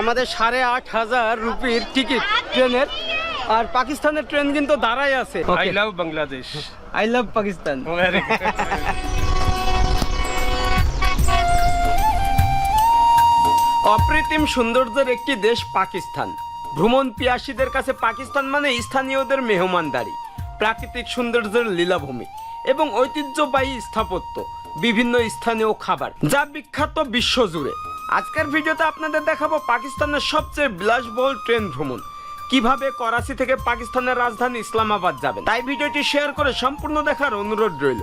আমাদের সাড়ে আট হাজার রুপির টিকিট ট্রেনের। আর পাকিস্তানের ট্রেন কিন্তু দাঁড়াই আছে। I love Bangladesh. I love Pakistan Apratim সৌন্দর্যের একটি দেশ পাকিস্তান। ভ্রমণ পিয়াসীদের কাছে পাকিস্তান মানে স্থানীয়দের মেহমানদারি প্রাকৃতিক সৌন্দর্যের লীলাভূমি এবং ঐতিহ্যবাহী স্থাপত্য। বিভিন্ন স্থানীয় খাবার, যা বিখ্যাত বিশ্বজুড়ে। আজকের ভিডিওতে আপনাদের দেখাবো পাকিস্তানের সবচেয়ে বিলাসবহুল ট্রেন ভ্রমণ। কীভাবে করাচি থেকে পাকিস্তানের রাজধানী ইসলামাবাদ যাবেন? তাই ভিডিওটি শেয়ার করে সম্পূর্ণ দেখার অনুরোধ রইল।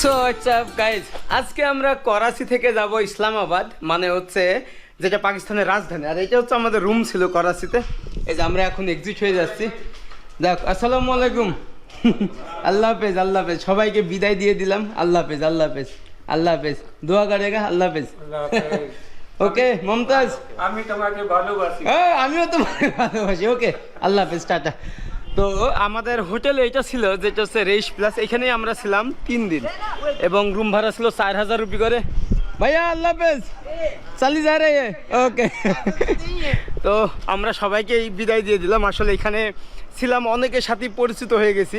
সো আজকে আমরা করাচি থেকে যাব ইসলামাবাদ মানে হচ্ছে যেটা পাকিস্তানের রাজধানী। আর এটা হচ্ছে আমাদের রুম ছিল করাচিতে। এই যে আমরা এখন এক্সিট হয়ে যাচ্ছি। দেখ, আসসালামু আলাইকুম। আল্লাহ হাফেজ আল্লাহ হাফেজ। সবাইকে বিদায় দিয়ে দিলাম। আল্লাহ হাফেজ আল্লাহ হাফেজ আল্লাহ হাফেজ। দোয়া করেগা আল্লাহ হাফেজ। ওকে মমতাজ। আমি তোমাকে ভালোবাসি। হ্যাঁ আমিও তোমাকে ভালোবাসি। ওকে আল্লাহ হাফেজ টাটা। তো আমাদের হোটেল এটা ছিল যেটা হচ্ছে রেস প্লাস। এখানেই আমরা ছিলাম তিন দিন। এবং রুম ভাড়া ছিল চার হাজার রুপি করে। ভাইয়া আল্লাহ হাফেজ। চালি যা রে। ওকে তো আমরা সবাইকে এই বিদায় দিয়ে দিলাম। আসলে এখানে ছিলাম অনেকের সাথেই পরিচিত হয়ে গেছি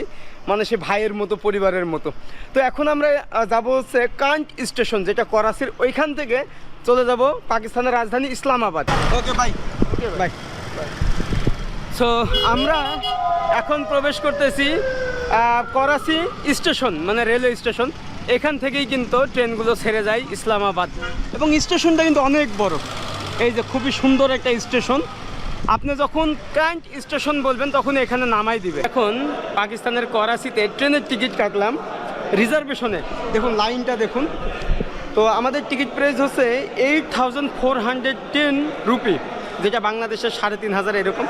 মানে সে ভাইয়ের মতো পরিবারের মতো। তো এখন আমরা যাব হচ্ছে কান্ট স্টেশন যেটা করাচির ওইখান থেকে চলে যাব পাকিস্তানের রাজধানী Islamabad. Okay bye bye so আমরা এখন প্রবেশ করতেছি করাচি স্টেশন মানে রেলওয়ে স্টেশন। এখান থেকেই কিন্তু ট্রেনগুলো ছেড়ে যায় ইসলামাবাদ। এবং স্টেশনটা কিন্তু অনেক বড়। এই যে খুবই সুন্দর একটা স্টেশন। আপনি যখন ক্যান্ট স্টেশন বলবেন, তখন এখানে নামাই দিবে। এখন পাকিস্তানের করাচিতে ট্রেনের টিকিট কাটলাম রিজার্ভেশনে। দেখুন, লাইনটা দেখুন। তো আমাদের টিকিট প্রাইস হচ্ছে eight thousand four hundred ten rupee যেটা বাংলাদেশের সাড়ে তিন হাজার এরকম।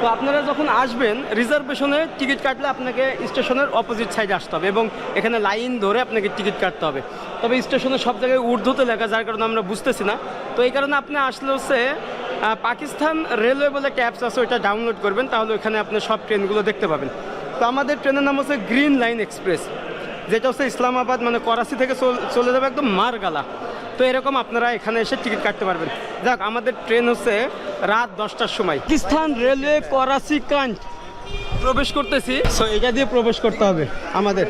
তো আপনারা যখন আসবেন, রিজার্ভেশনে টিকিট কাটলে আপনাকে স্টেশনের অপোজিট সাইডে আসতে হবে এবং এখানে লাইন ধরে আপনাকে টিকিট কাটতে হবে। তবে স্টেশনে সব জায়গায় উর্দুতে লেখা, যার কারণে আমরা বুঝতেছি না। তো এই কারণে আপনি আসলে হচ্ছে পাকিস্তান রেলওয়ে বলে একটা অ্যাপস আছে, ওইটা ডাউনলোড করবেন, তাহলে ওইখানে আপনি সব ট্রেনগুলো দেখতে পাবেন। তো আমাদের ট্রেনের নাম হচ্ছে গ্রিন লাইন এক্সপ্রেস যেটা হচ্ছে ইসলামাবাদ মানে করাচি থেকে চলে যাবে একদম মারগালা। তো এরকম আপনারা এখানে এসে টিকিট কাটতে পারবেন। যাক আমাদের ট্রেন হচ্ছে রাত দশটার সময়। পাকিস্তান রেলওয়ে করাচি কান্ট প্রবেশ করতেছি। সো এটা দিয়ে প্রবেশ করতে হবে আমাদের।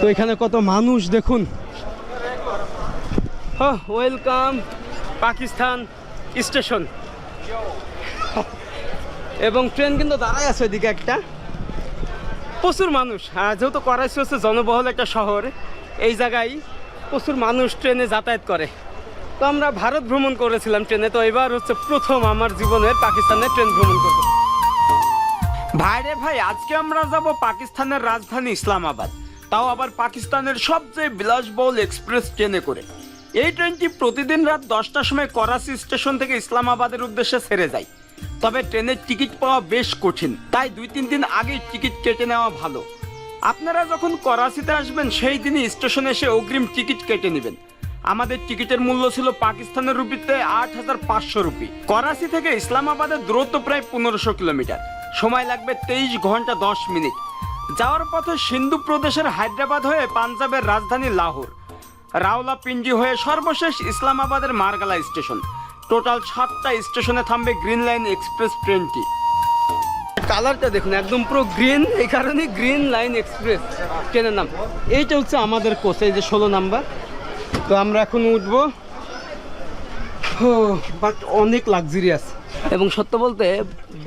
তো এখানে কত মানুষ দেখুন। Welcome Pakistan station. এবং ট্রেন কিন্তু দাঁড়ায় আছে ওইদিকে একটা। প্রচুর মানুষ। হ্যাঁ যেহেতু করাচি হচ্ছে জনবহুল একটা শহর এই জায়গায় প্রচুর মানুষ ট্রেনে যাতায়াত করে। তো আমরা ভারত ভ্রমণ করেছিলাম ট্রেনে, তো এবার হচ্ছে প্রথম আমার জীবনের পাকিস্তানে ট্রেন ভ্রমণ করব। ভাইরে ভাই, আজকে আমরা যাব পাকিস্তানের রাজধানী ইসলামাবাদ। তাও আবার পাকিস্তানের সবচেয়ে বিলাসবহুল এক্সপ্রেস ট্রেনে করে। এই ট্রেনটি প্রতিদিন রাত দশটার সময় করাচি স্টেশন থেকে ইসলামাবাদের উদ্দেশ্যে ছেড়ে যায়। তবে ট্রেনের টিকিট পাওয়া বেশ কঠিন, তাই দুই তিন দিন আগেই টিকিট কেটে নেওয়া ভালো। আপনারা যখন করাচিতে আসবেন, সেই দিনই স্টেশনে এসে অগ্রিম টিকিট কেটে নেবেন। আমাদের টিকিটের মূল্য ছিল পাকিস্তানের রুপিতে আট হাজার পাঁচশো রুপি। করাচি থেকে ইসলামাবাদের দূরত্ব প্রায় পনেরোশো কিলোমিটার। সময় লাগবে তেইশ ঘণ্টা দশ মিনিট। যাওয়ার পথে সিন্ধু প্রদেশের হায়দ্রাবাদ হয়ে পাঞ্জাবের রাজধানী লাহোর। রাওলা রাওলাপিন্ডি হয়ে সর্বশেষ ইসলামাবাদের মারগালা স্টেশন। টোটাল সাতটা স্টেশনে থামবে গ্রিন লাইন এক্সপ্রেস ট্রেনটি। কালারটা দেখুন, একদম পুরো গ্রিন এই কারণে গ্রিন লাইন এক্সপ্রেস ট্রেনের নাম। এইটা হচ্ছে আমাদের কোচ এই যে ষোলো নাম্বার তো আমরা এখন উঠবো। বাট অনেক লাক্সারিয়াস এবং সত্য বলতে,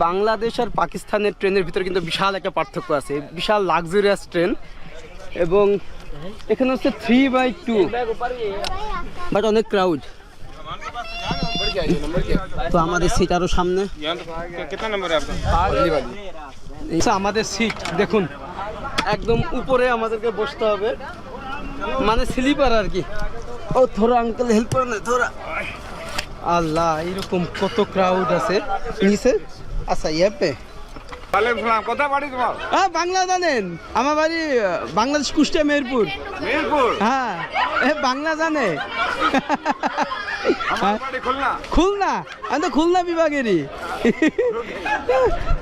বাংলাদেশ আর পাকিস্তানের ট্রেনের ভিতরে কিন্তু বিশাল একটা পার্থক্য আছে। বিশাল লাক্সারিয়াস ট্রেন এবং এখানে হচ্ছে থ্রি বাই টু বাট অনেক ক্রাউড তো আমাদের সিট আরও সামনে। আচ্ছা, আমাদের সিট দেখুন একদম উপরে আমাদেরকে বসতে হবে। মানে স্লিপার আর কি। ও ধরো আঙ্কেল হেল্প করে না থোড়া আল্লাহ এরকম কত ক্রাউড আছে। নিচে? আচ্ছা ইয়াপে হ্যাঁ বাংলা জানেন আমার বাড়ি বাংলাদেশ কুষ্টিয়া মেহেরপুর? হ্যাঁ এ বাংলা জানে। হ্যাঁ? খুলনা। আমি তো খুলনা বিভাগেরই।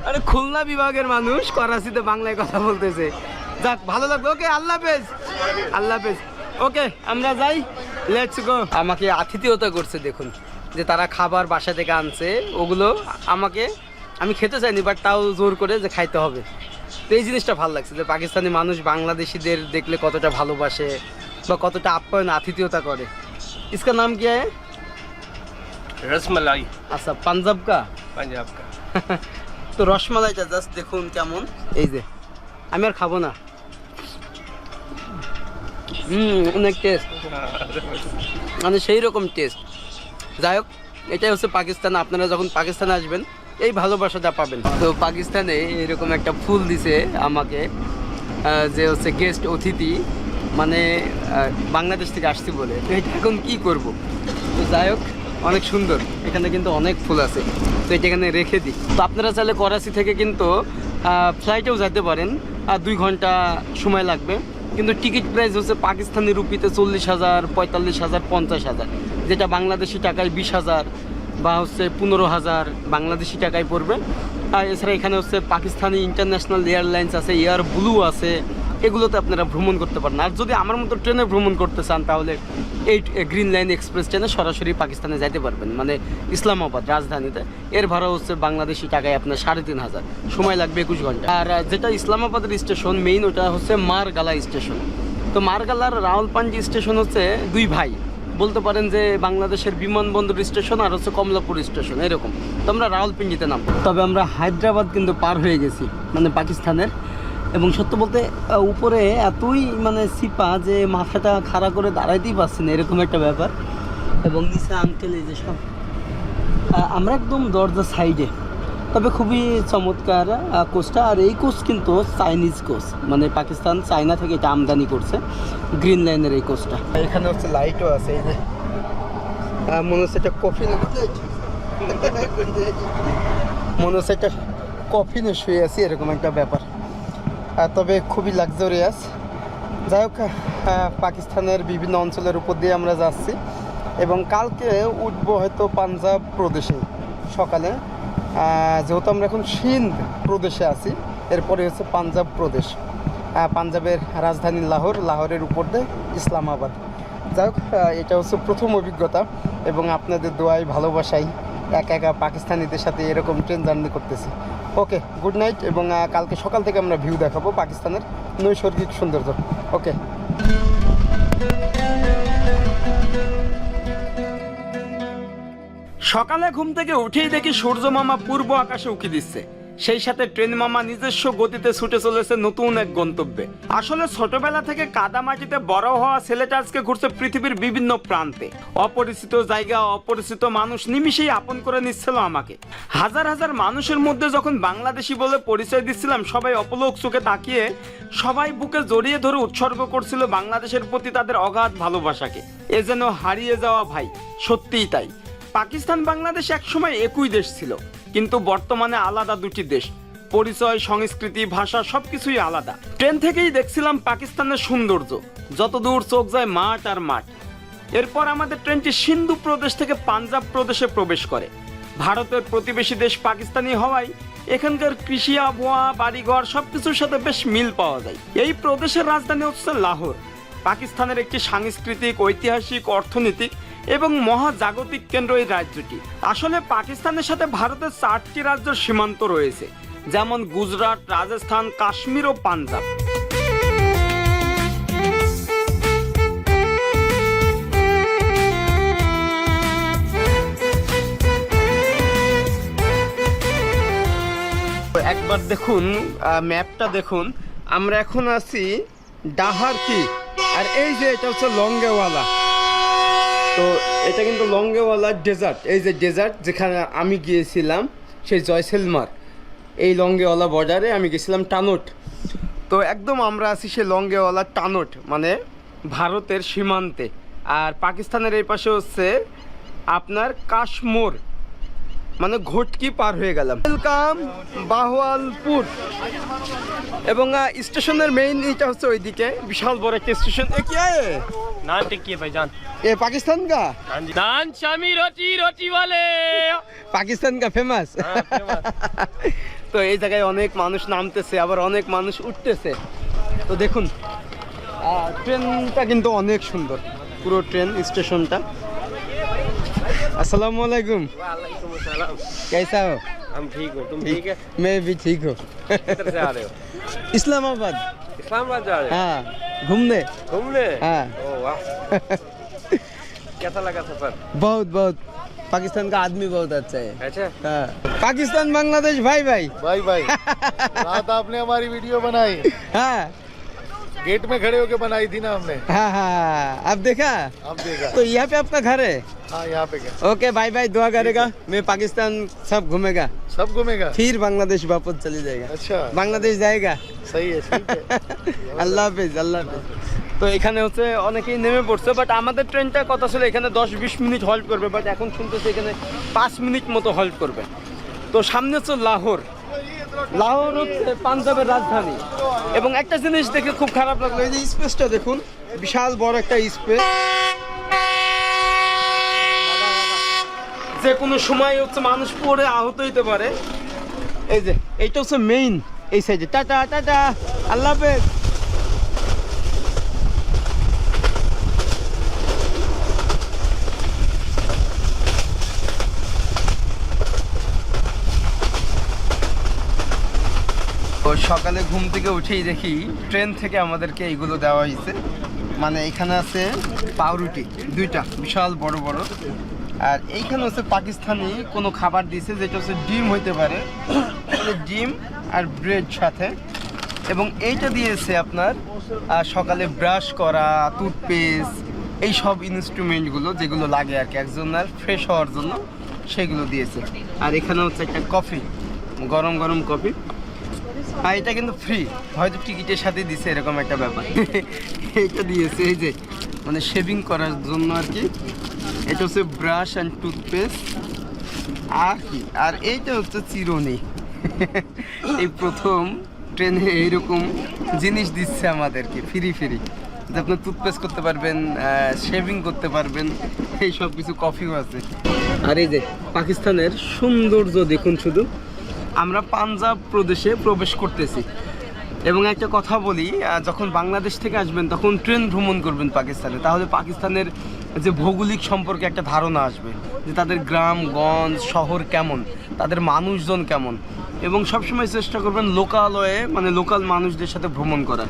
আরে খুলনা বিভাগের মানুষ করাচিতে বাংলায় কথা বলতেছে। যাক ভালো লাগবে ওকে আল্লাহ হাফেজ। আল্লাহ হাফেজ। ওকে আমরা যাই। লেটস গো আমাকে আতিথিয়তা করছে দেখুন যে তারা খাবার বাসা থেকে আনছে ওগুলো আমাকে আমি খেতে চাইনি বাট তাও জোর করে যে খাইতে হবে। তো এই জিনিসটা ভালো লাগছে যে পাকিস্তানি মানুষ বাংলাদেশিদের দেখলে কতটা ভালোবাসে বা কতটা আপ্যায়ন আতিথেয়তা করে। ইসকার নাম কি হ্যাঁ রসমালাই। আচ্ছা পাঞ্জাব কা? পাঞ্জাব কা। তো রসমালাইটা জাস্ট দেখুন কেমন। এই যে আমি আর খাব না। হুম অনেক টেস্ট মানে সেই রকম টেস্ট যাই হোক এটাই হচ্ছে পাকিস্তান। আপনারা যখন পাকিস্তানে আসবেন এই ভালোবাসাটা পাবেন। তো পাকিস্তানে এরকম একটা ফুল দিছে আমাকে যে হচ্ছে গেস্ট অতিথি মানে বাংলাদেশ থেকে আসছি বলে। এখন কি করব? তো যাই হোক অনেক সুন্দর। এখানে কিন্তু অনেক ফুল আছে। তো এটা এখানে রেখে দিই। তো আপনারা চাইলে করাচি থেকে কিন্তু ফ্লাইটেও যেতে পারেন। আর দুই ঘণ্টা সময় লাগবে। কিন্তু টিকিট প্রাইস হচ্ছে পাকিস্তানি রুপিতে চল্লিশ হাজার, পঁয়তাল্লিশ হাজার, পঞ্চাশ হাজার। যেটা বাংলাদেশি টাকায় বিশ হাজার বা হচ্ছে পনেরো হাজার বাংলাদেশি টাকায় পড়বে। আর এছাড়া এখানে হচ্ছে পাকিস্তানি ইন্টারন্যাশনাল এয়ারলাইন্স আছে এয়ার ব্লু আছে। এগুলোতে আপনারা ভ্রমণ করতে পারেন। আর যদি আমার মতো ট্রেনে ভ্রমণ করতে চান, তাহলে এই গ্রিন লাইন এক্সপ্রেস ট্রেনে সরাসরি পাকিস্তানে যাইতে পারবেন। মানে ইসলামাবাদ রাজধানীতে। এর ভাড়া হচ্ছে বাংলাদেশি টাকায় আপনার সাড়ে তিন হাজার। সময় লাগবে একুশ ঘণ্টা। আর যেটা ইসলামাবাদের স্টেশন, মেইন ওটা হচ্ছে মারগালা স্টেশন। তো মারগালার রাওয়ালপাঞ্জি স্টেশন হচ্ছে দুই ভাই। বলতে পারেন যে বাংলাদেশের বিমানবন্দর স্টেশন আর হচ্ছে কমলাপুর স্টেশন, এরকম। তো আমরা রাওয়ালপিন্ডিতে নাম তবে আমরা হায়দ্রাবাদ কিন্তু পার হয়ে গেছি মানে পাকিস্তানের। এবং সত্য বলতে উপরে এতই মানে সিপা যে মাথাটা খাড়া করে দাঁড়াইতেই পারছি না, এরকম একটা ব্যাপার। এবং নিচে আঙ্কেল এই যে সব আমরা একদম দরজার সাইডে তবে খুবই চমৎকার কোচটা আর এই কোচ কিন্তু চাইনিজ কোচ মানে পাকিস্তান চায়না থেকে এটা আমদানি করছে গ্রিন লাইনের এই কোচটা এখানে হচ্ছে লাইটও আছে, এই যে। মনে হচ্ছে একটা কফি মনে হচ্ছে একটা কফিনে শুয়ে আছি, এরকম একটা ব্যাপার। তবে খুবই লাক্সারিয়াস যাই হোক পাকিস্তানের বিভিন্ন অঞ্চলের উপর দিয়ে আমরা যাচ্ছি এবং কালকে উঠবো হয়তো পাঞ্জাব প্রদেশে সকালে। যেহেতু আমরা এখন সিন্ধ প্রদেশে আছি, এরপরে হচ্ছে পাঞ্জাব প্রদেশ। পাঞ্জাবের রাজধানী লাহোর, লাহোরের উপর দিয়ে ইসলামাবাদ। যাই হোক এটা হচ্ছে প্রথম অভিজ্ঞতা এবং আপনাদের দোয়াই ভালোবাসাই। একা একা পাকিস্তানিদের সাথে এরকম ট্রেন জার্নি করতেছি। ওকে গুড নাইট এবং কালকে সকাল থেকে আমরা ভিউ দেখাবো পাকিস্তানের নৈসর্গিক সৌন্দর্য। ওকে সকালে ঘুম থেকে উঠেই দেখি সূর্য মামা পূর্ব আকাশে উঁকি দিচ্ছে। সেই সাথে ট্রেন মামা নিজস্ব গতিতে ছুটে চলেছে নতুন এক গন্তব্যে। আসলে ছোটবেলা থেকে কাদা মাটিতে বড় হওয়া ছেলেটা আজকে ঘুরছে পৃথিবীর বিভিন্ন প্রান্তে। অপরিচিত জায়গা, অপরিচিত মানুষ নিমিশেই আপন করে নিচ্ছিল আমাকে। হাজার হাজার মানুষের মধ্যে যখন বাংলাদেশি বলে পরিচয় দিচ্ছিলাম, সবাই অপলোক চোখে তাকিয়ে সবাই বুকে জড়িয়ে ধরে উৎসর্গ করছিল বাংলাদেশের প্রতি তাদের অগাধ ভালোবাসাকে। এ যেন হারিয়ে যাওয়া ভাই, সত্যিই তাই। পাকিস্তান বাংলাদেশ একসময় একই দেশ ছিল। কিন্তু বর্তমানে আলাদা দুটি দেশ। পরিচয়, সংস্কৃতি, ভাষা সবকিছুই আলাদা। ট্রেন থেকেই দেখছিলাম পাকিস্তানের সৌন্দর্য। যতদূর চোখ যায় মাঠ আর মাঠ। এরপর আমাদের ট্রেনটি সিন্ধু প্রদেশ থেকে পাঞ্জাব প্রদেশে প্রবেশ করে। ভারতের প্রতিবেশী দেশ পাকিস্তানি হওয়ায় এখানকার কৃষি আবহাওয়া, বাড়িঘর সবকিছুর সাথে বেশ মিল পাওয়া যায়। এই প্রদেশের রাজধানী হচ্ছে লাহোর। পাকিস্তানের একটি সাংস্কৃতিক, ঐতিহাসিক, অর্থনৈতিক এবং মহাজাগতিক কেন্দ্র এই রাজ্যটি। আসলে পাকিস্তানের সাথে ভারতের চারটি রাজ্যের সীমান্ত রয়েছে, যেমন গুজরাট, রাজস্থান, কাশ্মীর ও পাঞ্জাব। একবার দেখুন ম্যাপটা দেখুন। আমরা এখন আছি ডাহারতি আর এই যে এটা হচ্ছে লঙ্গেওয়ালা। তো এটা কিন্তু লঙ্গেওয়ালা ডেজার্ট। এই যে ডেজার্ট যেখানে আমি গিয়েছিলাম, সেই জয়সেলমার, এই লঙ্গেওয়ালা বর্ডারে আমি গেছিলাম টানোট। তো একদম আমরা আছি সেই লঙ্গেওয়ালা টানোট মানে ভারতের সীমান্তে। আর পাকিস্তানের এই পাশে হচ্ছে আপনার কাশ্মীর। মানে ঘটকি পার হয়ে গেলাম। ওয়েলকাম বাহওয়ালপুর। এবং স্টেশনের মেইন এটা হচ্ছে ওইদিকে বিশাল বড় একটা স্টেশন। এ কি? নাম কি? ভাই জান। এ পাকিস্তান কা নান শামি রুটি রুটি वाले পাকিস্তান কা ফেমাস হ্যাঁ, তো এই জায়গায় অনেক মানুষ নামতেছে আবার অনেক মানুষ উঠতেছে। তো দেখুন ট্রেনটা কিন্তু অনেক সুন্দর। পুরো ট্রেন স্টেশনটা। अस्सलाम वालेकुम कैसा हो? हम ठीक हो तुम ठीक है? मैं भी ठीक हूँ। इस्लामाबाद। इस्लामाबाद जा रहे हो? हाँ घूमने। घूमने? हाँ। कैसा लगा सफ़र? बहुत बहुत। पाकिस्तान का आदमी बहुत अच्छा है। अच्छा? हाँ। पाकिस्तान बांग्लादेश भाई भाई। भाई भाई। आपने हमारी वीडियो बनाई। हाँ। गेट में खड़े होके बनाई थी ना हमने हाँ हाँ अब देखा अब देखा तो यहाँ पे आपका घर है हाँ यहाँ पे क्या ओके भाई भाई दुआ करेगा मैं पाकिस्तान सब घूमेगा सब घूमेगा फिर बांग्लादेश वापस चली जाएगा अच्छा বাংলাদেশ জায়গা सही है ठीक है আল্লাহ হাফেজ আল্লাহ হাফেজ তো এখানে হচ্ছে অনেকেই নেমে পড়ছে বাট আমাদের ট্রেনটা কথা ছিল এখানে দশ বিশ মিনিট হল্ট করবে বাট এখন শুনতেছি এখানে পাঁচ মিনিট মতো হল্ট করবে তো সামনে হচ্ছে লাহোর লাহোর হচ্ছে পাঞ্জাবের রাজধানী। এবং একটা জিনিস দেখে খুব খারাপ লাগল, এই যে স্পেসটা দেখুন, বিশাল বড় একটা স্পেস। যে কোনো সময় হচ্ছে মানুষ পড়ে আহত হইতে পারে। এই যে, এইটা হচ্ছে মেইন এই সাইডে টাটা টাটা, আল্লাহ হাফেজ। তো সকালে ঘুম থেকে উঠেই দেখি ট্রেন থেকে আমাদেরকে এইগুলো দেওয়া হয়েছে। মানে এখানে আছে পাউরুটি, দুইটা, বিশাল বড় বড়। আর এইখানে হচ্ছে পাকিস্তানি কোনো খাবার দিয়েছে যেটা হচ্ছে ডিম হইতে পারে। ডিম আর ব্রেড সাথে। এবং এইটা দিয়েছে আপনার সকালে ব্রাশ করা, টুথপেস্ট, এই সব ইনস্ট্রুমেন্টগুলো যেগুলো লাগে আর কি। একজনের ফ্রেশ হওয়ার জন্য সেগুলো দিয়েছে। আর এখানে হচ্ছে একটা কফি গরম গরম কফি আর এটা কিন্তু ফ্রি হয়তো টিকিটের সাথে দিছে এরকম একটা ব্যাপার। এটা দিয়েছে এই যে মানে শেভিং করার জন্য আর কি। এটা হচ্ছে ব্রাশ অ্যান্ড টুথপেস্ট আর কি, আর এইটা হচ্ছে চিরুনি। এই প্রথম ট্রেনে এইরকম জিনিস দিচ্ছে আমাদেরকে ফ্রি ফ্রি যে আপনি টুথপেস্ট করতে পারবেন শেভিং করতে পারবেন, এই সব কিছু কফিও আছে। আর এই যে, পাকিস্তানের সৌন্দর্য দেখুন শুধু। আমরা পাঞ্জাব প্রদেশে প্রবেশ করতেছি। এবং একটা কথা বলি যখন বাংলাদেশ থেকে আসবেন, তখন ট্রেন ভ্রমণ করবেন পাকিস্তানে। তাহলে পাকিস্তানের যে ভৌগোলিক সম্পর্কে একটা ধারণা আসবে, যে তাদের গ্রাম, গঞ্জ, শহর কেমন, তাদের মানুষজন কেমন। এবং সবসময় চেষ্টা করবেন লোকালয়ে মানে লোকাল মানুষদের সাথে ভ্রমণ করার।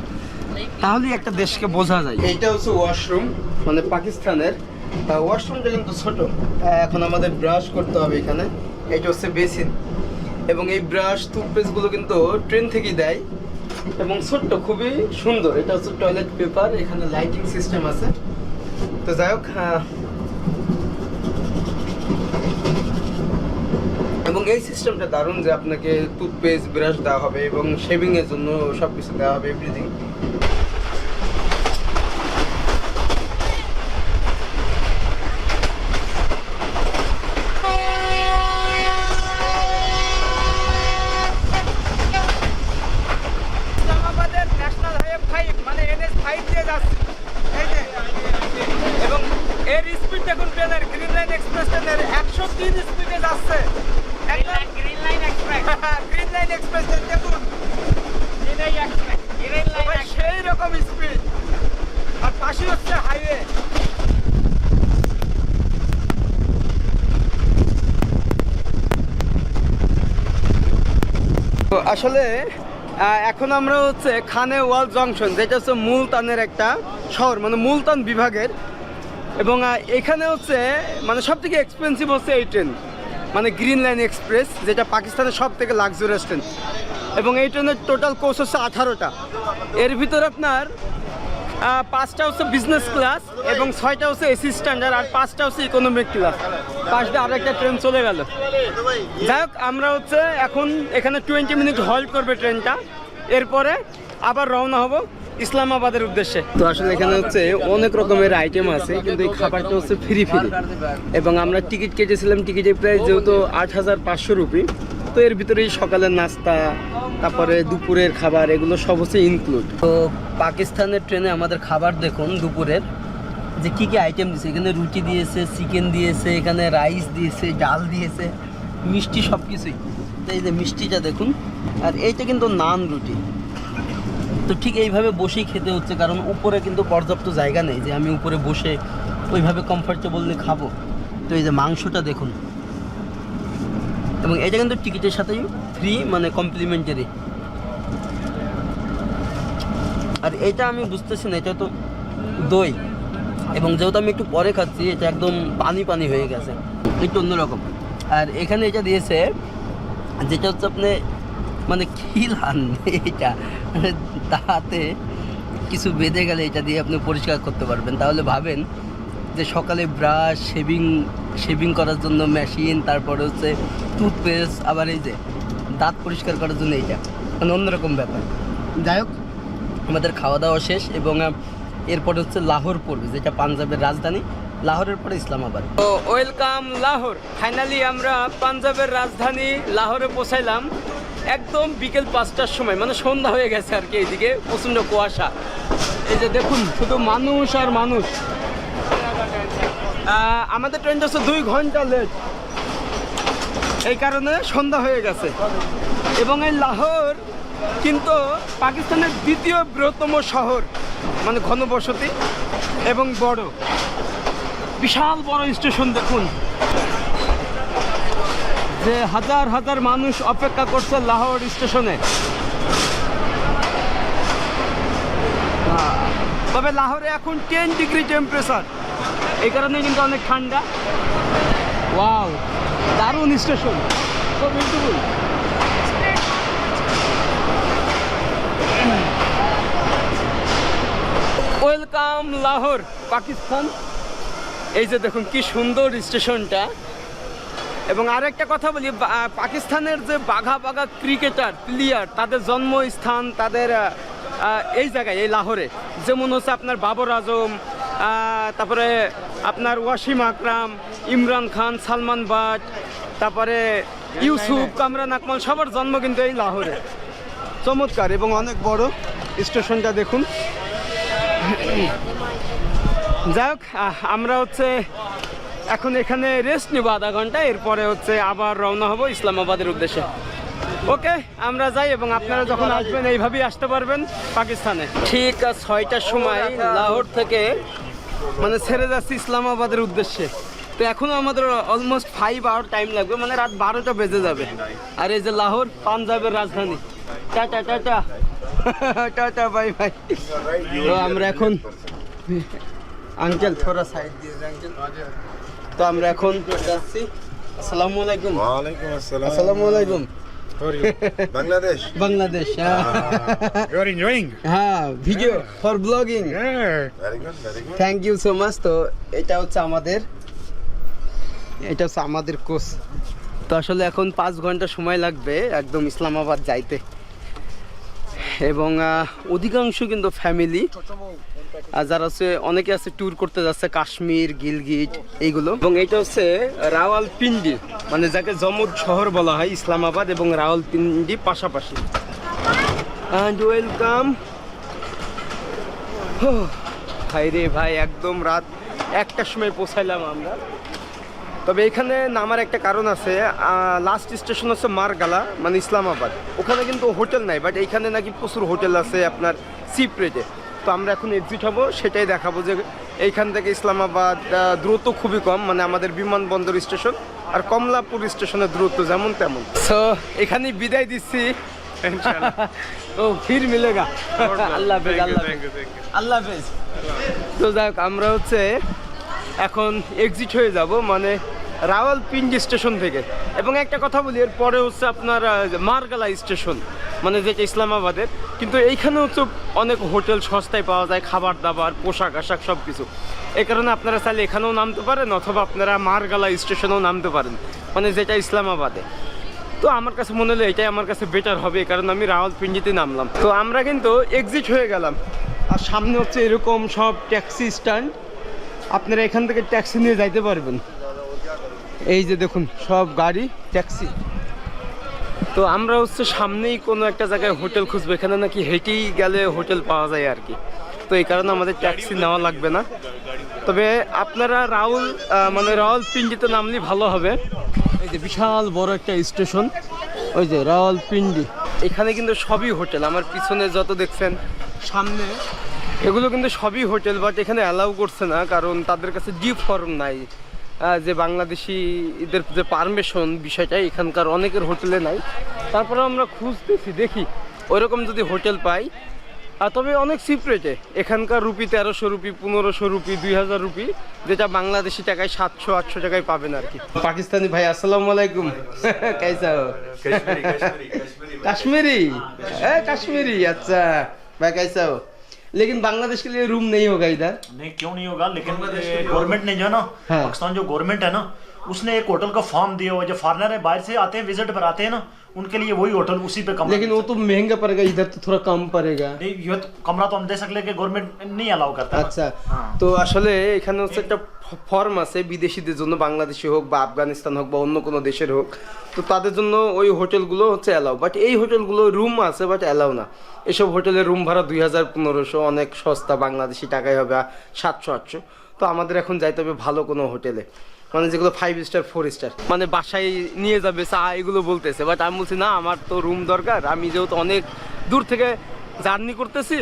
তাহলেই একটা দেশকে বোঝা যায়। এইটা হচ্ছে ওয়াশরুম মানে পাকিস্তানের। ওয়াশরুমটা কিন্তু ছোট। এখন আমাদের ব্রাশ করতে হবে এখানে। এটা হচ্ছে বেসিন এবং এই ব্রাশ টুথপেস্টগুলো কিন্তু ট্রেন থেকেই দেয়। এবং ছোট্ট খুবই সুন্দর। এটা হচ্ছে টয়লেট পেপার এখানে লাইটিং সিস্টেম আছে। তো যাই হোক এবং এই সিস্টেমটা দারুণ যে আপনাকে টুথপেস্ট ব্রাশ দেওয়া হবে এবং শেভিংয়ের জন্য সব কিছু দেওয়া হবে এভরিথিং ইসলামাবাদের ন্যাশনাল হাইওয়ে ফাইভ মানে এনএস ফাইভ দিয়ে যাচ্ছে এই যে এবং এর স্পিড দেখুন ট্রেনের গ্রিন লাইন এক্সপ্রেস ট্রেনের একশো তিন স্পিডে যাচ্ছে। Green line express green line express দেখুন। ভাই, সেই রকম স্পিড আর পাশে হচ্ছে হাইওয়ে আসলে এখন আমরা হচ্ছে খানে ওয়াল জংশন, যেটা হচ্ছে মুলতানের একটা শহর মানে মুলতান বিভাগের। এবং এখানে হচ্ছে মানে সব থেকে এক্সপেন্সিভ হচ্ছে এই ট্রেন মানে গ্রিন লাইন এক্সপ্রেস যেটা পাকিস্তানের সব থেকে লাক্সারিয়াস ট্রেন এবং এই ট্রেনের টোটাল কোর্স হচ্ছে আঠারোটা। এর ভিতরে আপনার পাঁচটা হচ্ছে বিজনেস ক্লাস এবং ছয়টা হচ্ছে এসি স্ট্যান্ডার্ড আর পাঁচটা হচ্ছে ইকোনমিক ক্লাস পাঁচ দিয়ে আরেকটা ট্রেন চলে গেল। যাই আমরা হচ্ছে এখন এখানে টোয়েন্টি মিনিট হল্ট করবে ট্রেনটা এরপরে আবার রওনা হব ইসলামাবাদের উদ্দেশ্যে। তো আসলে এখানে হচ্ছে অনেক রকমের আইটেম আছে, কিন্তু এই খাবারটা হচ্ছে ফ্রি ফ্রি এবং আমরা টিকিট কেটেছিলাম টিকিটের প্রাইস যেহেতু আট হাজার পাঁচশো রুপি। তো এর ভিতরেই সকালের নাস্তা, তারপরে দুপুরের খাবার, এগুলো সব হচ্ছে ইনক্লুড তো পাকিস্তানের ট্রেনে আমাদের খাবার দেখুন দুপুরের, যে কী কী আইটেম দিয়েছে। এখানে রুটি দিয়েছে চিকেন দিয়েছে, এখানে রাইস দিয়েছে, ডাল দিয়েছে, মিষ্টি সব কিছুই। এই যে মিষ্টিটা দেখুন, আর এইটা কিন্তু নান রুটি। তো ঠিক এইভাবে বসেই খেতে হচ্ছে, কারণ উপরে কিন্তু পর্যাপ্ত জায়গা নেই যে আমি উপরে বসে ওইভাবে কমফর্টেবলি খাব। তো এই যে মাংসটা দেখুন এবং এটা কিন্তু টিকিটের সাথেই ফ্রি মানে কমপ্লিমেন্টারি আর এটা আমি বুঝতেছি না, এটা তো দই। এবং যেহেতু আমি একটু পরে খাচ্ছি, এটা একদম পানি পানি হয়ে গেছে। একটু অন্যরকম। আর এখানে এটা দিয়েছে, যেটা হচ্ছে আপনি মানে খিলান এটা। মানে তাতে কিছু বেঁধে গেলে এটা দিয়ে আপনি পরিষ্কার করতে পারবেন। তাহলে ভাবেন যে সকালে ব্রাশ শেভিং শেভিং করার জন্য মেশিন তারপরে হচ্ছে টুথপেস্ট আবার এই যে দাঁত পরিষ্কার করার জন্য এইটা। মানে অন্যরকম ব্যাপার। যাই হোক, আমাদের খাওয়া দাওয়া শেষ এবং এরপরে হচ্ছে লাহোর পড়বে, যেটা পাঞ্জাবের রাজধানী। লাহোরের পরে ইসলামাবাদ। তো ওয়েলকাম লাহোর। ফাইনালি আমরা পাঞ্জাবের রাজধানী লাহোরে পৌঁছাইলাম। একদম বিকেল পাঁচটার সময় মানে সন্ধ্যা হয়ে গেছে আর কি এইদিকে, প্রচণ্ড কুয়াশা। এই যে দেখুন, শুধু মানুষ আর মানুষ। আমাদের ট্রেনটা হচ্ছে দুই ঘণ্টা লেট এই কারণে সন্ধ্যা হয়ে গেছে। এবং এই লাহোর কিন্তু পাকিস্তানের দ্বিতীয় বৃহত্তম শহর মানে ঘনবসতি এবং বড়। বিশাল বড় স্টেশন দেখুন। যে হাজার হাজার মানুষ অপেক্ষা করছে লাহোর স্টেশনে। তবে লাহোরে এখন টেন ডিগ্রি টেম্পারেচার এই কারণে কিন্তু অনেক ঠান্ডা। ওয়াও, দারুণ station. Beautiful welcome Lahore, Pakistan. এই যে দেখুন কি সুন্দর স্টেশনটা। এবং আর একটা কথা বলি পাকিস্তানের যে বাঘা বাঘা ক্রিকেটার, প্লেয়ার, তাদের জন্মস্থান, তাদের এই জায়গায়, এই লাহোরে। যেমন হচ্ছে আপনার বাবর আজম তারপরে আপনার ওয়াসিম আকরাম ইমরান খান সালমান বাট তারপরে ইউসুফ কামরান আকমল সবার জন্ম কিন্তু এই লাহোরে। চমৎকার এবং অনেক বড় স্টেশনটা দেখুন। যাই হোক আমরা হচ্ছে এখন এখানে রেস্ট নিব আধা ঘণ্টা এরপরে হচ্ছে আবার রওনা হব ইসলামাবাদের উদ্দেশ্যে। ওকে আমরা যাই এবং আপনারা যখন আসবেন এইভাবেই আসতে পারবেন পাকিস্তানে। ঠিক ছয়টার সময় লাহোর থেকে মানে ছেড়ে যাচ্ছি ইসলামাবাদের উদ্দেশ্যে। তো এখনও আমাদের অলমোস্ট ফাইভ আওয়ার টাইম লাগবে মানে রাত বারোটা বেজে যাবে। আর এই যে লাহোর পাঞ্জাবের রাজধানী। Tata tata tata bye bye তো আমরা এখন আঙ্কেল থোড়া সাইড দিয়ে আঙ্কেল। তো আমরা এখন যাচ্ছি। আসসালামু আলাইকুম। ওয়ালাইকুম বাংলাদেশ হ্যাঁ। You? Are enjoying? হ্যাঁ video for blogging Yeah. Very good very good thank you so much তো এটা হচ্ছে আমাদের এটা হচ্ছে আমাদের কোর্স তো আসলে এখন পাঁচ ঘণ্টা সময় লাগবে একদম ইসলামাবাদ যাইতে। এবং অধিকাংশ কিন্তু ফ্যামিলি আর যারা হচ্ছে, অনেকে আছে ট্যুর করতে যাচ্ছে, কাশ্মীর, গিলগিট, এইগুলো। এবং এটা হচ্ছে রাওয়ালপিন্ডি মানে যাকে জমুদ শহর বলা হয়, ইসলামাবাদ এবং রাওয়ালপিন্ডি পাশাপাশি। অ্যান্ড ওয়েলকাম ভাই রে ভাই, একদম রাত একটার সময় পৌঁছাইলাম আমরা। তবে এখানে নামার একটা কারণ আছে লাস্ট স্টেশন হচ্ছে মারগালা মানে ইসলামাবাদ। ওখানে কিন্তু হোটেল নাই বাট এইখানে নাকি প্রচুর হোটেল আছে আপনার চিপ রেটে তো আমরা এখন এক্সিট হব সেটাই দেখাবো যে এইখান থেকে ইসলামাবাদ দ্রুত খুবই কম মানে আমাদের বিমানবন্দর স্টেশন আর কমলাপুর স্টেশনের দূরত্ব যেমন তেমন। তো এখানেই বিদায় দিচ্ছি। ও ফির মিলেগা। আল্লাহ হাফেজ আল্লাহ হাফেজ। আল্লাহ হাফেজ। তো যাক আমরা হচ্ছে এখন এক্সিট হয়ে যাব মানে রাওয়ালপিন্ডি স্টেশন থেকে। এবং একটা কথা বলি, এর পরে হচ্ছে আপনার মারগালা স্টেশন মানে যেটা ইসলামাবাদের। কিন্তু এইখানে হচ্ছে অনেক হোটেল সস্তায় পাওয়া যায় খাবার দাবার পোশাক আশাক সব কিছু এই কারণে আপনারা চাইলে এখানেও নামতে পারেন, অথবা আপনারা মারগালা স্টেশনেও নামতে পারেন মানে যেটা ইসলামাবাদে। তো আমার কাছে মনে হলো এটাই আমার কাছে বেটার হবে কারণ আমি রাওয়ালপিন্ডিতে নামলাম। তো আমরা কিন্তু এক্সিট হয়ে গেলাম। আর সামনে হচ্ছে এরকম সব ট্যাক্সি স্ট্যান্ড আপনারা এখান থেকে ট্যাক্সি নিয়ে যাইতে পারবেন। এই যে দেখুন সব গাড়ি ট্যাক্সি। তো আমরা হচ্ছে সামনেই কোনো একটা জায়গায় হোটেল খুঁজবো এখানে নাকি হেঁটেই গেলে হোটেল পাওয়া যায় আর কি। তো এই কারণে আমাদের ট্যাক্সি নেওয়া লাগবে না। তবে আপনারা রাহুল আহ, মানে রাহুল পিন্ডিতে নামলেই ভালো হবে। এই যে বিশাল বড় একটা স্টেশন ওই যে রাওয়ালপিন্ডি এখানে কিন্তু সবই হোটেল আমার পিছনে যত দেখছেন সামনে। এগুলো কিন্তু সবই হোটেল বাট এখানে অ্যালাউ করছে না কারণ তাদের কাছে জি ফর্ম নাই। যে বাংলাদেশিদের যে পারমিশন বিষয়টা এখানকার অনেকের হোটেলে নাই। তারপরে আমরা খুঁজতেছি দেখি। ওইরকম যদি হোটেল পাই আর তবে অনেক সিপ রেটে এখানকার রুপি তেরোশো রুপি পনেরোশো রুপি দুই হাজার রুপি যেটা বাংলাদেশি টাকায় সাতশো আটশো টাকায় পাবেন আর কি। পাকিস্তানি ভাই আসসালামু আলাইকুম। কাইসা কাশ্মীরি হ্যাঁ কাশ্মীরি। আচ্ছা। ভাই কাইসাও लेकिन बांग्लादेश के लिए रूम नहीं होगा इधर। नहीं क्यों नहीं होगा? लेकिन गवर्नमेंट ने जो है ना हाँ। पाकिस्तान जो गवर्नमेंट है ना उसने एक होटल का फॉर्म दिया हुआ जो फॉरनर है बाहर से आते हैं विज़िट पर आते हैं ना उनके लिए वही होटल उसी पे कमरा लेकिन वो तो महंगा पड़ेगा इधर तो थोड़ा कम पड़ेगा नहीं ये तो कमरा तो हम दे सकते लेकिन गवर्नमेंट नहीं अलाउ करता ना। আচ্ছা তো আসলে এখানে হচ্ছে একটা ফর্ম আছে বিদেশিদের জন্য বাংলাদেশি হোক বা আফগানিস্তান হোক বা অন্য কোনো দেশের হোক তো তাদের জন্য ওই হোটেলগুলো হচ্ছে অ্যালাউ বাট এই হোটেলগুলো রুম আছে বাট অ্যালাউ না এসব হোটেলের রুম ভাড়া দুই হাজার পনেরোশো অনেক সস্তা বাংলাদেশি টাকায় হবে সাতশো আটশো তো আমাদের এখন যাইতে হবে ভালো কোনো হোটেলে মানে যেগুলো ফাইভ স্টার ফোর স্টার মানে বাসায় নিয়ে যাবে, চা, এগুলো বলতেছে। বাট আমি বলছি, না, আমার তো রুম দরকার। আমি যেহেতু অনেক দূর থেকে জার্নি করতেছি,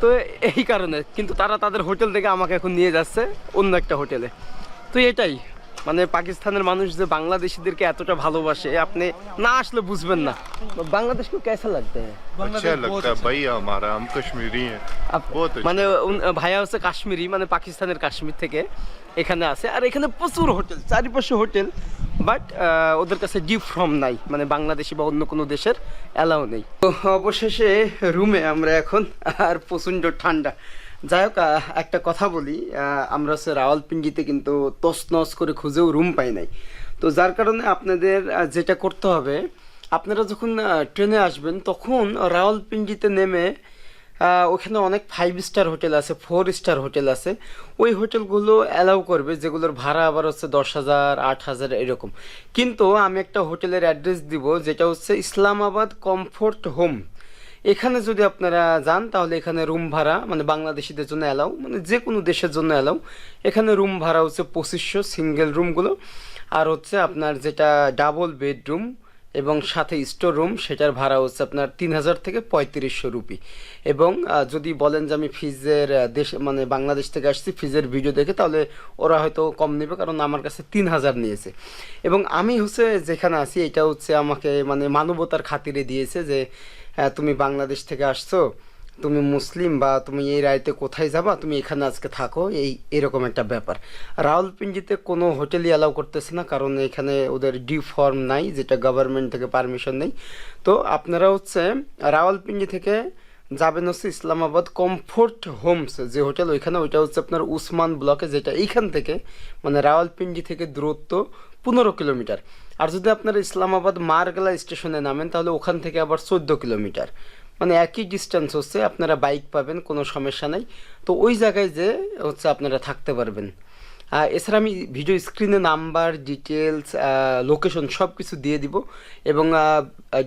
তো এই কারণে। কিন্তু তারা তাদের হোটেল থেকে আমাকে এখন নিয়ে যাচ্ছে অন্য একটা হোটেলে তো এটাই। মানে পাকিস্তানের মানুষ যে বাংলাদেশিদেরকে এতটা ভালোবাসে আপনি না আসলে বুঝবেন না। বাংলাদেশ কো কেসা লাগতে মানে ভাইয়া হচ্ছে কাশ্মীরি মানে পাকিস্তানের কাশ্মীর থেকে এখানে আছে। আর এখানে প্রচুর হোটেল চারিপাশে হোটেল বাট ওদের কাছে গিফট ফর্ম নাই। মানে বাংলাদেশি বা অন্য কোনো দেশের অ্যালাউ নেই। তো অবশেষে রুমে আমরা এখন আর প্রচণ্ড ঠান্ডা। যাই হোক একটা কথা বলি আমরা হচ্ছে রাওয়ালপিন্ডিতে কিন্তু তছনছ করে খুঁজেও রুম পাই নাই। তো যার কারণে আপনাদের যেটা করতে হবে, আপনারা যখন ট্রেনে আসবেন, তখন রাওয়ালপিন্ডিতে নেমে ওখানে অনেক ফাইভ স্টার হোটেল আছে ফোর স্টার হোটেল আছে। ওই হোটেলগুলো অ্যালাউ করবে, যেগুলোর ভাড়া আবার হচ্ছে দশ হাজার, আট হাজার, এরকম। কিন্তু আমি একটা হোটেলের অ্যাড্রেস দিব, যেটা হচ্ছে ইসলামাবাদ কমফোর্ট হোম এখানে যদি আপনারা যান, তাহলে এখানে রুম ভাড়া মানে বাংলাদেশিদের জন্য অ্যালাউ মানে যে কোনো দেশের জন্য অ্যালাউ এখানে রুম ভাড়া হচ্ছে পঁচিশশো সিঙ্গেল রুমগুলো আর হচ্ছে আপনার যেটা ডাবল বেডরুম এবং সাথে স্টোর রুম সেটার ভাড়া হচ্ছে আপনার তিন হাজার থেকে পঁয়ত্রিশশো রুপি। এবং যদি বলেন যে আমি ফিজের দেশ মানে বাংলাদেশ থেকে আসছি, ফিজের ভিডিও দেখে, তাহলে ওরা হয়তো কম নেবে, কারণ আমার কাছে তিন হাজার নিয়েছে। এবং আমি হচ্ছে যেখানে আছি, এটা হচ্ছে আমাকে মানে মানবতার খাতিরে দিয়েছে যে তুমি বাংলাদেশ থেকে আসছো, তুমি মুসলিম বা তুমি এই রাইতে কোথায় যাবা, তুমি এখানে আজকে থাকো, এই, এরকম একটা ব্যাপার। রাওয়ালপিন্ডিতে কোনো হোটেলই অ্যালাউ করতেছে না, কারণ এখানে ওদের ডি ফর্ম নাই, যেটা গভর্নমেন্ট থেকে পারমিশন নেই। তো আপনারা হচ্ছে রাওয়ালপিন্ডি থেকে যাবেন হচ্ছে ইসলামাবাদ কমফোর্ট হোমস যে হোটেল, ওইখানে ওইটা হচ্ছে আপনার উসমান ব্লকে, যেটা এইখান থেকে মানে রাওয়ালপিন্ডি থেকে দূরত্ব পনেরো কিলোমিটার। আর যদি আপনারা ইসলামাবাদ মারগালা স্টেশনে নামেন, তাহলে ওখান থেকে আবার চোদ্দ কিলোমিটার। মানে একই ডিস্টেন্স হচ্ছে, আপনারা বাইক পাবেন, কোনো সমস্যা নাই। তো ওই জায়গায় যে হচ্ছে আপনারা থাকতে পারবেন। এছাড়া আমি ভিডিও স্ক্রিনে নাম্বার ডিটেলস লোকেশন সব কিছু দিয়ে দিব এবং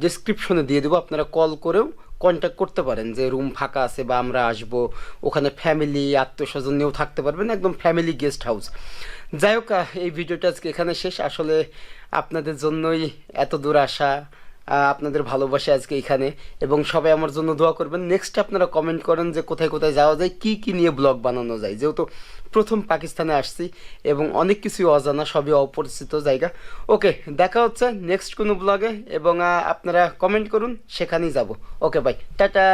ডিসক্রিপশনে দিয়ে দিব। আপনারা কল করেও কন্ট্যাক্ট করতে পারেন যে রুম ফাঁকা আছে বা আমরা আসব। ওখানে ফ্যামিলি আত্মীয়স্বজন নিয়েও থাকতে পারবেন, একদম ফ্যামিলি গেস্ট হাউস যাই হোক এই ভিডিওটা আজকে এখানে শেষ। আসলে আপনাদের জন্যই এত দূর আসা আপনাদের ভালোবাসা আজকে এখানে। এবং সবাই আমার জন্য দোয়া করবেন। নেক্সট আপনারা কমেন্ট করেন যে কোথায় কোথায় যাওয়া যায়, কি কি নিয়ে ব্লগ বানানো যায়। যেহেতু প্রথম পাকিস্তানে আসছি এবং অনেক কিছুই অজানা, সবই অপরিচিত জায়গা। ওকে দেখা হচ্ছে নেক্সট কোনো ব্লগে এবং আপনারা কমেন্ট করুন, সেখানেই যাব। Okay bye tata!